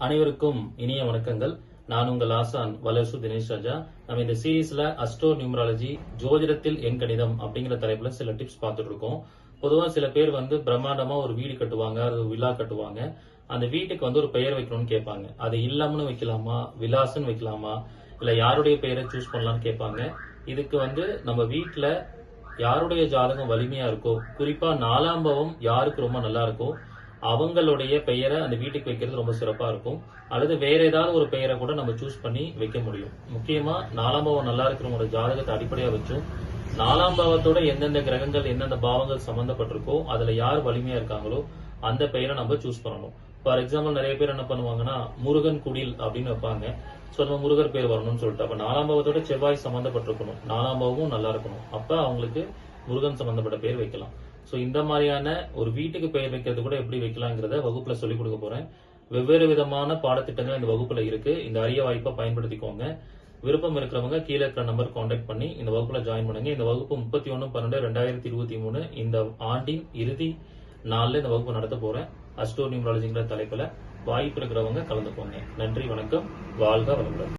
அனைவருக்கும் இனிய வணக்கங்கள். நான் உங்கள் ஆசான் வலர்சு தினேஷ் ராஜா. நம்ம இந்த சீரீஸ்ல அஸ்ட்ரோ நியூமராலஜி ஜோதிடத்தில் என் கணிதம் அப்படிங்கிற தலைப்புல சில டிப்ஸ் பார்த்துட்டு இருக்கோம். பொதுவா சில பேர் வந்து பிரம்மாண்டமா ஒரு வீடு கட்டுவாங்க அது விழா கட்டுவாங்க. அந்த வீட்டுக்கு வந்து ஒரு பெயர் வைக்கணும்னு கேட்பாங்க. அது இல்லம்னு வைக்கலாமா? விலாசன்னு வைக்கலாமா? இல்ல யாருடைய பெயரை சூஸ் பண்ணலாம்னு கேட்பாங்க. இதுக்கு வந்து நம்ம வீட்டுல யாருடைய ஜாதகம் வலிமையா இருக்கோ குறிப்பா நாலாம் பாவம் யாருக்கு ரொம்ப நல்லா இருக்கோ அவங்களுடைய பெயரை அந்த வீட்டுக்கு வைக்கிறது ரொம்ப சிறப்பா இருக்கும். அல்லது வேற ஏதாவது ஒரு பெயரை கூட நம்ம சூஸ் பண்ணி வைக்க முடியும். முக்கியமா நாலாம் பாவம் நல்லா இருக்கிறவங்களோட ஜாதகத்தை அடிப்படையா வச்சும் நாலாம் பாவத்தோட எந்தெந்த கிரகங்கள் எந்தெந்த பாவங்கள் சம்பந்தப்பட்டிருக்கோ அதுல யார் வலிமையா இருக்காங்களோ அந்த பெயரை நம்ம சூஸ் பண்ணணும். ஃபார் எக்ஸாம்பிள் நிறைய பேர் என்ன பண்ணுவாங்கன்னா முருகன் குடில் அப்படின்னு வைப்பாங்க. சோ நம்ம முருகர் பேர் வரணும்னு சொல்லிட்டு அப்ப நாலாம் பாவத்தோட செவ்வாய் சம்பந்தப்பட்டிருக்கணும். நாலாம் பாவமும் நல்லா இருக்கணும். அப்ப அவங்களுக்கு முருகன் சம்பந்தப்பட்ட பேர் வைக்கலாம். ஸோ இந்த மாதிரியான ஒரு வீட்டுக்கு பெயர் வைக்கிறது கூட எப்படி வைக்கலாங்கிறத வகுப்புல சொல்லிக் கொடுக்க போறேன். வெவ்வேறு விதமான பாடத்திட்டங்கள் இந்த வகுப்புல இருக்கு. இந்த அரிய வாய்ப்பை பயன்படுத்திக்கோங்க. விருப்பம் இருக்கிறவங்க கீழே இருக்கிற நம்பர் காண்டாக்ட் பண்ணி இந்த வகுப்புல ஜாயின் பண்ணுங்க. இந்த வகுப்பு முப்பத்தி ஒன்னு பன்னெண்டு ரெண்டாயிரத்தி இருபத்தி மூணு இந்த ஆண்டின் இறுதி நாளில் இந்த வகுப்பு நடத்த போறேன். அஸ்டோ நியூமராலஜிங்கிற தலைப்புல வாய்ப்பு இருக்கிறவங்க கலந்துக்கோங்க நன்றி வணக்கம். வாழ்க வளமுடன்.